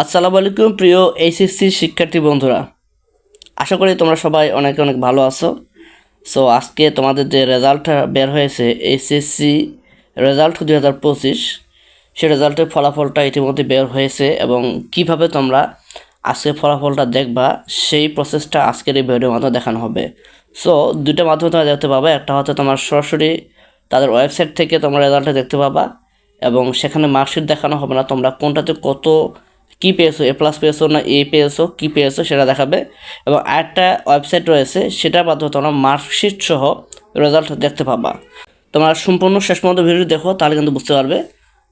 আসসালামু আলাইকুম, প্রিয় এইচএসসি শিক্ষার্থী বন্ধুরা। আশা করি তোমরা সবাই অনেক অনেক ভালো আছো। সো আজকে তোমাদের যে রেজাল্টটা বের হয়েছে এইচএসসি রেজাল্ট দুই হাজার পঁচিশ, সেই রেজাল্টের ফলাফলটা ইতিমধ্যে বের হয়েছে এবং কীভাবে তোমরা আজকে ফলাফলটা দেখবা, সেই প্রসেসটা আজকের এই ভিডিওর মাধ্যমে দেখানো হবে। সো দুইটা মাধ্যমে তোমরা দেখতে পাবে। একটা হচ্ছে তোমার সরাসরি তাদের ওয়েবসাইট থেকে তোমরা রেজাল্টটা দেখতে পাবা এবং সেখানে মার্কশিট দেখানো হবে না। তোমরা কোনটাতে কত কী পেয়েছ? এ প্লাস পেয়েছ না এ পেয়েছ? কী পেয়েছ? সেটা দেখাবে। এবং আরেকটা ওয়েবসাইট রয়েছে, সেটার মাধ্যমে তোমরা মার্কশিট সহ রেজাল্ট দেখতে পাবা। তোমরা সম্পূর্ণ শেষ পর্যন্ত ভিডিও দেখো, তাহলে কিন্তু বুঝতে পারবে।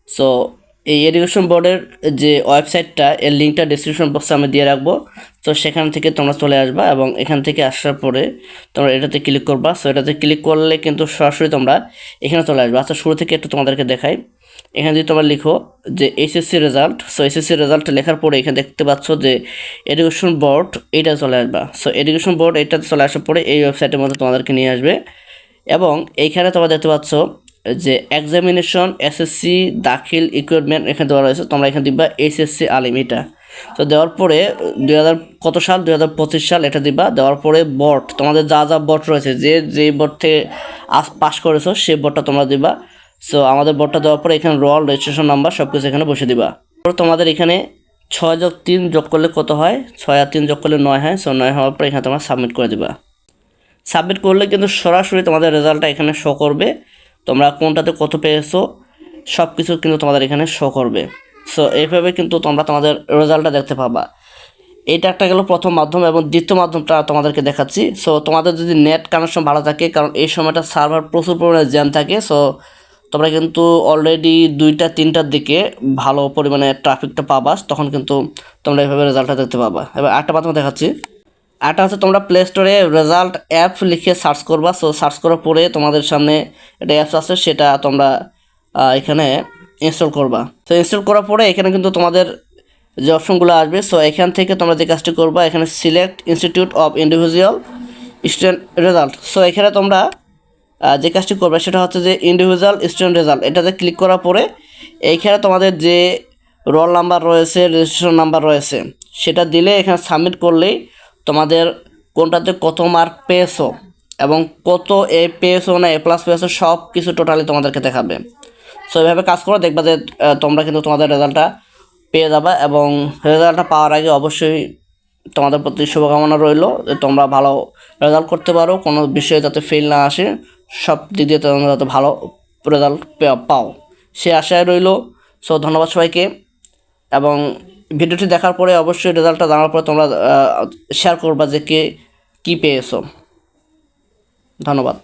সো এই এডুকেশন বোর্ডের যে ওয়েবসাইটটা এর লিঙ্কটা ডিসক্রিপশন বক্সে আমি দিয়ে রাখব। তো সেখান থেকে তোমরা চলে আসবা এবং এখান থেকে আসার পরে তোমরা এটাতে ক্লিক করবা। সো এটাতে ক্লিক করলে কিন্তু সরাসরি তোমরা এখানে চলে আসবে। আচ্ছা শুরু থেকে একটু তোমাদেরকে দেখাই। এখানে যদি তোমরা লিখো যে SSC result so SSC result লেখার পরে এখানে দেখতে পাচ্ছ যে এডুকেশন বোর্ড এইটা চলে আসবা। সো এডুকেশন বোর্ড এইটাতে চলে আসার পরে এই ওয়েবসাইটের মধ্যে তোমাদেরকে নিয়ে আসবে। এবং এইখানে তোমরা দেখতে পাচ্ছ যে এক্সামিনেশন এসএসসি দাখিল ইকুইপমেন্ট এখানে দেওয়া রয়েছে। তোমরা এখানে দিবা এইচএসসি আলিম এটা। তো দেওয়ার পরে, দুই হাজার কত সাল? দুই হাজার পঁচিশ সাল এটা দিবা। দেওয়ার পরে বোর্ড তোমাদের যা যা বোর্ড রয়েছে, যে যে বোর্ড থেকে আজ পাস করেছ, সেই বোর্ডটা তোমরা দিবা। সো আমাদের বোর্ডটা দেওয়ার পরে এখানে রোল রেজিস্ট্রেশন নাম্বার সব কিছু এখানে বসে দিবা। তোমাদের এখানে ছয় যোগ তিন যোগ করলে কত হয়? ছয় আর তিন যোগ করলে নয় হয়। সো নয় হওয়ার পর এখানে তোমরা সাবমিট করে দিবা। সাবমিট করলে কিন্তু সরাসরি তোমাদের রেজাল্টটা এখানে শো করবে। তোমরা কোনটাতে কত পেয়েছ সব কিছু কিন্তু তোমাদের এখানে শো করবে। সো এইভাবে কিন্তু তোমরা তোমাদের রেজাল্টটা দেখতে পাবা। এটা একটা গেল প্রথম মাধ্যম এবং দ্বিতীয় মাধ্যমটা তোমাদেরকে দেখাচ্ছি। সো তোমাদের যদি নেট কানেকশন ভালো থাকে, কারণ এই সময়টা সার্ভার প্রচুর পরিমাণে জ্যাম থাকে সো তোমরা কিন্তু অলরেডি দুইটা তিনটার দিকে ভালো পরিমাণে ট্রাফিকটা পাবা, তখন কিন্তু তোমরা এইভাবে রেজাল্টটা দেখতে পাবা। এবার আরেকটা মাধ্যমে দেখাচ্ছি। আরেকটা হচ্ছে তোমরা প্লে স্টোরে রেজাল্ট অ্যাপ লিখে সার্চ করবা। সো সার্চ করার পরে তোমাদের সামনে একটা অ্যাপস আছে, সেটা তোমরা এখানে ইনস্টল করবা। তো ইনস্টল করার পরে এখানে কিন্তু তোমাদের যে অপশনগুলো আসবে সো এখান থেকে তোমরা যে কাজটি করবা, এখানে select institute of individual student result so এখানে তোমরা যে কাজটি করবে, সেটা হচ্ছে যে ইন্ডিভিজুয়াল স্টুডেন্ট রেজাল্ট এটাতে ক্লিক করার পরে এইখানে তোমাদের যে রোল নাম্বার রয়েছে রেজিস্ট্রেশন নাম্বার রয়েছে, সেটা দিলে এখানে সাবমিট করলেই তোমাদের কোনটাতে কত মার্ক পেয়েছ এবং কত এ পেয়েছ না এ প্লাস পেয়েছ সব কিছু টোটালি তোমাদেরকে দেখাবে। সো এভাবে কাজ করো দেখবা যে তোমরা কিন্তু তোমাদের রেজাল্টটা পেয়ে যাবে এবং রেজাল্টটা পাওয়ার আগে অবশ্যই তোমাদের প্রতি শুভকামনা রইল যে তোমরা ভালো রেজাল্ট করতে পারো, কোনো বিষয়ে যাতে ফেল না আসে, সব দিক দিয়ে তোমরা যাতে ভালো রেজাল্ট পাও। সে আশায় রইল। সো ধন্যবাদ সবাইকে এবং ভিডিওটি দেখার পরে অবশ্যই রেজাল্টটা জানার পরে তোমরা শেয়ার করবা যে কে, কী পেয়েছ। ধন্যবাদ।